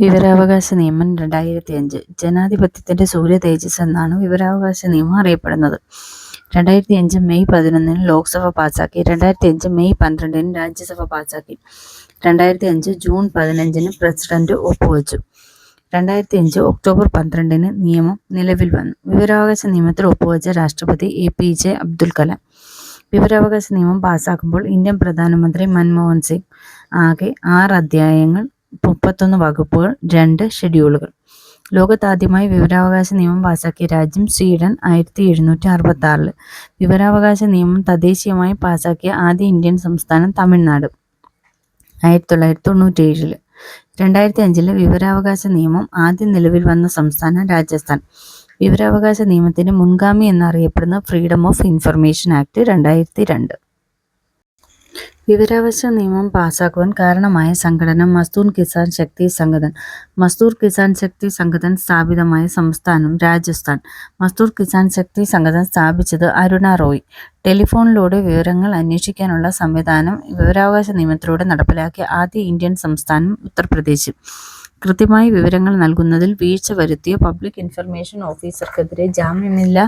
വിവരാവകാശ നിയമം രണ്ടായിരത്തി അഞ്ച് ജനാധിപത്യത്തിന്റെ സൂര്യ തേജസ് എന്നാണ് വിവരാവകാശ നിയമം അറിയപ്പെടുന്നത്. രണ്ടായിരത്തി അഞ്ച് മെയ് പതിനൊന്നിന് ലോക്സഭ പാസാക്കി. രണ്ടായിരത്തി അഞ്ച് മെയ് പന്ത്രണ്ടിന് രാജ്യസഭ പാസാക്കി. രണ്ടായിരത്തി അഞ്ച് ജൂൺ പതിനഞ്ചിന് പ്രസിഡന്റ് ഒപ്പുവെച്ചു. രണ്ടായിരത്തി അഞ്ച് ഒക്ടോബർ പന്ത്രണ്ടിന് നിയമം നിലവിൽ വന്നു. വിവരാവകാശ നിയമത്തിൽ ഒപ്പുവെച്ച രാഷ്ട്രപതി A P J Abdul Kalam. വിവരാവകാശ നിയമം പാസാക്കുമ്പോൾ ഇന്ത്യൻ പ്രധാനമന്ത്രി മൻമോഹൻ സിംഗ് ആകെ ആറ് അധ്യായങ്ങൾ മുപ്പത്തൊന്ന് വകുപ്പുകൾ രണ്ട് ഷെഡ്യൂളുകൾ. ലോകത്താദ്യമായി വിവരാവകാശ നിയമം പാസാക്കിയ രാജ്യം സ്വീഡൻ ആയിരത്തി എഴുന്നൂറ്റി അറുപത്തി ആറിൽ വിവരാവകാശ നിയമം തദ്ദേശീയമായി പാസാക്കിയ ആദ്യ ഇന്ത്യൻ സംസ്ഥാനം തമിഴ്നാട് ആയിരത്തി തൊള്ളായിരത്തി തൊണ്ണൂറ്റി ഏഴിൽ രണ്ടായിരത്തി അഞ്ചിലെ വിവരാവകാശ നിയമം ആദ്യം നിലവിൽ വന്ന സംസ്ഥാനം രാജസ്ഥാൻ. വിവരാവകാശ നിയമത്തിന്റെ മുൻഗാമി എന്നറിയപ്പെടുന്ന ഫ്രീഡം ഓഫ് ഇൻഫർമേഷൻ ആക്ട് രണ്ടായിരത്തി രണ്ട്. വിവരാവകാശ നിയമം പാസാക്കുവാൻ കാരണമായ സംഘടന മസ്ദൂർ കിസാൻ ശക്തി സംഘടൻ മസ്ദൂർ കിസാൻ ശക്തി സംഘടൻ സ്ഥാപിതമായ സംസ്ഥാനം രാജസ്ഥാൻ. മസ്ദൂർ കിസാൻ ശക്തി സംഘടൻ സ്ഥാപിച്ചത് അരുണ റോയ്. ടെലിഫോണിലൂടെ വിവരങ്ങൾ അന്വേഷിക്കാനുള്ള സംവിധാനം വിവരാവകാശ നിയമത്തിലൂടെ നടപ്പിലാക്കിയ ആദ്യ ഇന്ത്യൻ സംസ്ഥാനം ഉത്തർപ്രദേശ്. കൃത്യമായി വിവരങ്ങൾ നൽകുന്നതിൽ വീഴ്ച വരുത്തിയ പബ്ലിക് ഇൻഫർമേഷൻ ഓഫീസർക്കെതിരെ ജാമ്യമില്ലാ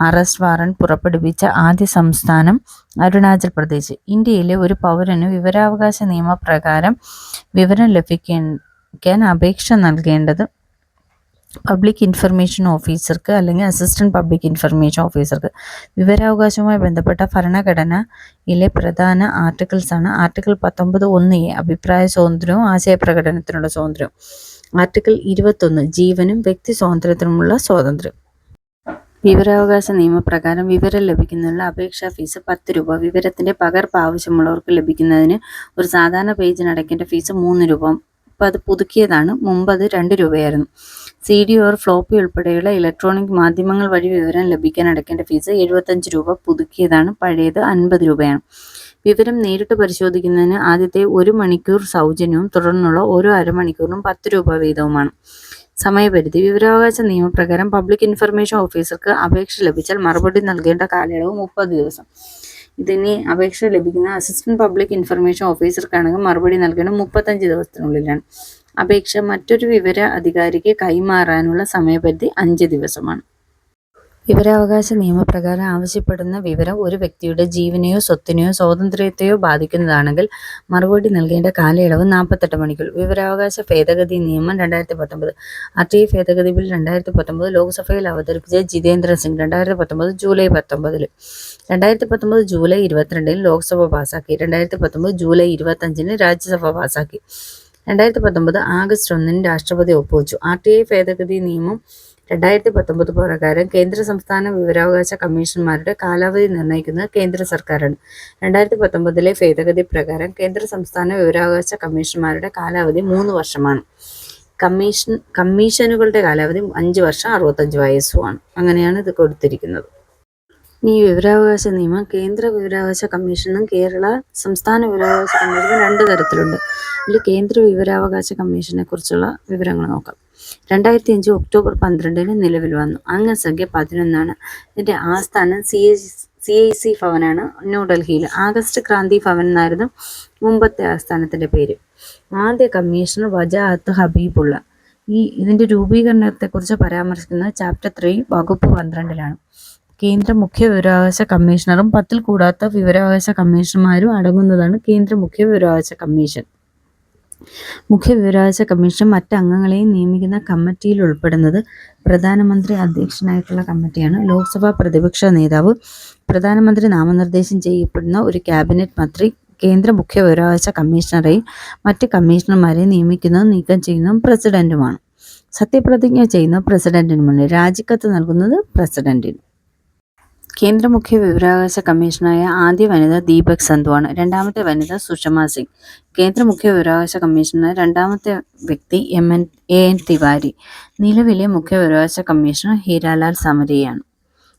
അറസ്റ്റ് വാറന്റ് പുറപ്പെടുവിച്ച ആദ്യ സംസ്ഥാനം അരുണാചൽ പ്രദേശ്. ഇന്ത്യയിലെ ഒരു പൗരന് വിവരാവകാശ നിയമപ്രകാരം വിവരം ലഭിക്കാൻ അപേക്ഷ നൽകേണ്ടത് പബ്ലിക് ഇൻഫർമേഷൻ ഓഫീസർക്ക് അല്ലെങ്കിൽ അസിസ്റ്റന്റ് പബ്ലിക് ഇൻഫർമേഷൻ ഓഫീസർക്ക് വിവരാവകാശവുമായി ബന്ധപ്പെട്ട ഭരണഘടനയിലെ പ്രധാന ആർട്ടിക്കിൾസാണ് ആർട്ടിക്കിൾ പത്തൊമ്പത് ഒന്ന് എ അഭിപ്രായ സ്വാതന്ത്ര്യവും ആശയപ്രകടനത്തിനുള്ള സ്വാതന്ത്ര്യവും. ആർട്ടിക്കിൾ ഇരുപത്തൊന്ന് ജീവനും വ്യക്തി സ്വാതന്ത്ര്യത്തിനുമുള്ള സ്വാതന്ത്ര്യം. വിവരാവകാശ നിയമപ്രകാരം വിവരം ലഭിക്കുന്നതിനുള്ള അപേക്ഷാ ഫീസ് പത്ത് രൂപ. വിവരത്തിന്റെ പകർപ്പ് ആവശ്യമുള്ളവർക്ക് ലഭിക്കുന്നതിന് ഒരു സാധാരണ പേജിന് അടയ്ക്കേണ്ട ഫീസ് മൂന്ന് രൂപ. ഇപ്പം അത് പുതുക്കിയതാണ്. മുമ്പ് അത് രണ്ട് രൂപയായിരുന്നു. സി ഡി ഓർ ഫ്ലോപ്പി ഉൾപ്പെടെയുള്ള ഇലക്ട്രോണിക് മാധ്യമങ്ങൾ വഴി വിവരം ലഭിക്കാൻ അടയ്ക്കേണ്ട ഫീസ് എഴുപത്തഞ്ച് രൂപ പുതുക്കിയതാണ്. പഴയത് അൻപത് രൂപയാണ്. വിവരം നേരിട്ട് പരിശോധിക്കുന്നതിന് ആദ്യത്തെ ഒരു മണിക്കൂർ സൗജന്യവും തുടർന്നുള്ള ഓരോ അരമണിക്കൂറിനും പത്ത് രൂപ വീതവുമാണ്. സമയപരിധി വിവരാവകാശ നിയമപ്രകാരം പബ്ലിക് ഇൻഫർമേഷൻ ഓഫീസർക്ക് അപേക്ഷ ലഭിച്ചാൽ മറുപടി നൽകേണ്ട കാലയളവ് മുപ്പത് ദിവസം. ഇതിന് അപേക്ഷ ലഭിക്കുന്ന അസിസ്റ്റന്റ് പബ്ലിക് ഇൻഫർമേഷൻ ഓഫീസർക്കാണെങ്കിൽ മറുപടി നൽകേണ്ടത് മുപ്പത്തഞ്ച് ദിവസത്തിനുള്ളിലാണ്. അപേക്ഷ മറ്റൊരു വിവര അധികാരിക്ക് കൈമാറാനുള്ള സമയപരിധി അഞ്ച് ദിവസമാണ്. വിവരാവകാശ നിയമപ്രകാരം ആവശ്യപ്പെടുന്ന വിവരം ഒരു വ്യക്തിയുടെ ജീവനെയോ സ്വത്തിനെയോ സ്വാതന്ത്ര്യത്തെയോ ബാധിക്കുന്നതാണെങ്കിൽ മറുപടി നൽകേണ്ട കാലയളവ് നാൽപ്പത്തെട്ട് മണിക്കൂർ. വിവരാവകാശ ഭേദഗതി നിയമം രണ്ടായിരത്തി പത്തൊമ്പത് ആർ ടി ഭേദഗതി ബിൽ രണ്ടായിരത്തി പത്തൊമ്പത് ലോക്സഭയിൽ അവതരിപ്പിച്ച ജിതേന്ദ്ര സിംഗ് രണ്ടായിരത്തി പത്തൊമ്പത് ജൂലൈ പത്തൊമ്പതിൽ രണ്ടായിരത്തി പത്തൊമ്പത് ജൂലൈ ഇരുപത്തിരണ്ടിന് ലോക്സഭ പാസാക്കി. രണ്ടായിരത്തി പത്തൊമ്പത് ജൂലൈ ഇരുപത്തഞ്ചിന് രാജ്യസഭ പാസാക്കി. രണ്ടായിരത്തി പത്തൊമ്പത് ആഗസ്റ്റ് ഒന്നിന് രാഷ്ട്രപതി ഒപ്പുവെച്ചു. ആർ ടി ഐ ഭേദഗതി നിയമം രണ്ടായിരത്തി പത്തൊമ്പത് പ്രകാരം കേന്ദ്ര സംസ്ഥാന വിവരാവകാശ കമ്മീഷന്മാരുടെ കാലാവധി നിർണയിക്കുന്നത് കേന്ദ്ര സർക്കാരാണ്. രണ്ടായിരത്തി പത്തൊമ്പതിലെ ഭേദഗതി പ്രകാരം കേന്ദ്ര സംസ്ഥാന വിവരാവകാശ കമ്മീഷന്മാരുടെ കാലാവധി മൂന്ന് വർഷമാണ്. കമ്മീഷൻ കമ്മീഷനുകളുടെ കാലാവധി അഞ്ച് വർഷം അറുപത്തഞ്ച് വയസ്സുമാണ്. അങ്ങനെയാണ് ഇത് കൊടുത്തിരിക്കുന്നത്. ഈ വിവരാവകാശ നിയമം കേന്ദ്ര വിവരാവകാശ കമ്മീഷനും കേരള സംസ്ഥാന വിവരാവകാശ കമ്മീഷനും രണ്ട് തരത്തിലുണ്ട്. ഇതിൽ കേന്ദ്ര വിവരാവകാശ കമ്മീഷനെ കുറിച്ചുള്ള വിവരങ്ങൾ നോക്കാം. രണ്ടായിരത്തി അഞ്ച് ഒക്ടോബർ പന്ത്രണ്ടിന് നിലവിൽ വന്നു. അംഗസംഖ്യ പതിനൊന്നാണ്. ഇതിന്റെ ആസ്ഥാനം C A C I C ഭവനാണ് ന്യൂഡൽഹിയിൽ ആഗസ്റ്റ് ക്രാന്തി ഭവൻ എന്നായിരുന്നു മുമ്പത്തെ ആസ്ഥാനത്തിന്റെ പേര്. ആദ്യ കമ്മീഷണർ വജാഅത്ത് ഹബീബുള്ള. ഈ ഇതിന്റെ രൂപീകരണത്തെക്കുറിച്ച് പരാമർശിക്കുന്നത് ചാപ്റ്റർ ത്രീ വകുപ്പ് പന്ത്രണ്ടിലാണ്. കേന്ദ്ര മുഖ്യ വിവരാവകാശ കമ്മീഷണറും പത്തിൽ കൂടാത്ത വിവരാവകാശ കമ്മീഷണർമാരും അടങ്ങുന്നതാണ് കേന്ദ്ര മുഖ്യ വിവരാവകാശ കമ്മീഷൻ. മുഖ്യ വിവരാവകാശ കമ്മീഷൻ മറ്റ് അംഗങ്ങളെയും നിയമിക്കുന്ന കമ്മിറ്റിയിൽ ഉൾപ്പെടുന്നത് പ്രധാനമന്ത്രി അധ്യക്ഷനായിട്ടുള്ള കമ്മിറ്റിയാണ്. ലോക്സഭാ പ്രതിപക്ഷ നേതാവ് പ്രധാനമന്ത്രി നാമനിർദ്ദേശം ചെയ്യപ്പെടുന്ന ഒരു ക്യാബിനറ്റ് മന്ത്രി കേന്ദ്ര മുഖ്യ വിവരാവകാശ കമ്മീഷണറെയും മറ്റ് കമ്മീഷണർമാരെയും നിയമിക്കുന്നതും നീക്കം ചെയ്യുന്നതും പ്രസിഡന്റുമാണ്. സത്യപ്രതിജ്ഞ ചെയ്യുന്ന മുന്നിൽ രാജിക്കത്ത് നൽകുന്നത് പ്രസിഡന്റിന്. കേന്ദ്ര മുഖ്യ വിവരാവകാശ കമ്മീഷണറായ ആദ്യ വനിത ദീപക് സന്ധുവാണ് രണ്ടാമത്തെ വനിത സുഷമ സിംഗ് കേന്ദ്ര മുഖ്യ വിവരാവകാശ കമ്മീഷണർ രണ്ടാമത്തെ വ്യക്തി M N A N Tiwari നിലവിലെ മുഖ്യ വിവരാവകാശ കമ്മീഷണർ ഹീരാലാൽ സമരിയാണ്.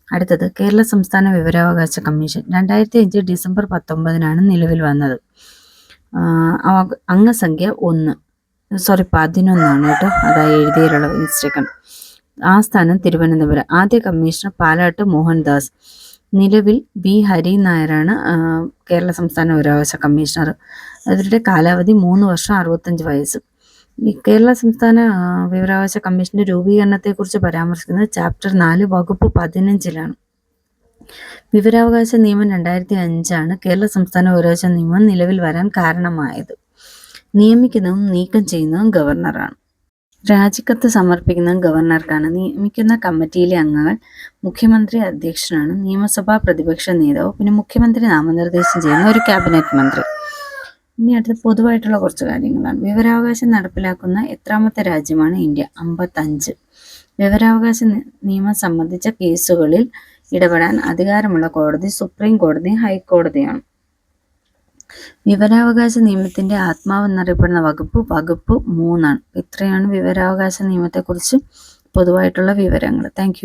അടുത്തത് കേരള സംസ്ഥാന വിവരാവകാശ കമ്മീഷൻ രണ്ടായിരത്തി അഞ്ച് ഡിസംബർ പത്തൊമ്പതിനാണ് നിലവിൽ വന്നത്. അംഗസംഖ്യ ഒന്ന് സോറി പതിനൊന്നാണ് കേട്ടോ അതായത് എഴുതിയിലുള്ള മിസ്റ്റേക്കാണ്. ആസ്ഥാനം തിരുവനന്തപുരം. ആദ്യ കമ്മീഷണർ പാലാട്ട് മോഹൻദാസ്. നിലവിൽ ബി. ഹരി നായരാണ് കേരള സംസ്ഥാന വിവരാവകാശ കമ്മീഷണർ. അവരുടെ കാലാവധി മൂന്ന് വർഷം അറുപത്തഞ്ച് വയസ്സ്. ഈ കേരള സംസ്ഥാന വിവരാവകാശ കമ്മീഷന്റെ രൂപീകരണത്തെക്കുറിച്ച് പരാമർശിക്കുന്നത് ചാപ്റ്റർ നാല് വകുപ്പ് പതിനഞ്ചിലാണ്. വിവരാവകാശ നിയമം രണ്ടായിരത്തി അഞ്ചാണ് കേരള സംസ്ഥാന വിവരാവകാശ നിയമം നിലവിൽ വരാൻ കാരണമായത്. നിയമിക്കുന്നതും നീക്കം ചെയ്യുന്നതും ഗവർണറാണ്. രാജിക്കത്ത് സമർപ്പിക്കുന്നത് ഗവർണർക്കാണ് നിയമിക്കുന്ന കമ്മിറ്റിയിലെ അംഗങ്ങൾ മുഖ്യമന്ത്രി അധ്യക്ഷനാണ്. നിയമസഭാ പ്രതിപക്ഷ നേതാവ് പിന്നെ മുഖ്യമന്ത്രി നാമനിർദ്ദേശം ചെയ്യുന്ന ഒരു ക്യാബിനറ്റ് മന്ത്രി. ഇനി അടുത്ത് പൊതുവായിട്ടുള്ള കുറച്ച് കാര്യങ്ങളാണ്. വിവരാവകാശം നടപ്പിലാക്കുന്ന എത്രാമത്തെ രാജ്യമാണ് ഇന്ത്യ? അമ്പത്തഞ്ച്. വിവരാവകാശ നിയമം സംബന്ധിച്ച കേസുകളിൽ ഇടപെടാൻ അധികാരമുള്ള കോടതി സുപ്രീം കോടതി ഹൈക്കോടതിയാണ്. വിവരാവകാശ നിയമത്തിന്റെ ആത്മാവ് എന്നറിയപ്പെടുന്ന വകുപ്പ് വകുപ്പ് മൂന്നാണ്. ഇത്രയാണ് വിവരാവകാശ നിയമത്തെക്കുറിച്ച് പൊതുവായിട്ടുള്ള വിവരങ്ങൾ താങ്ക്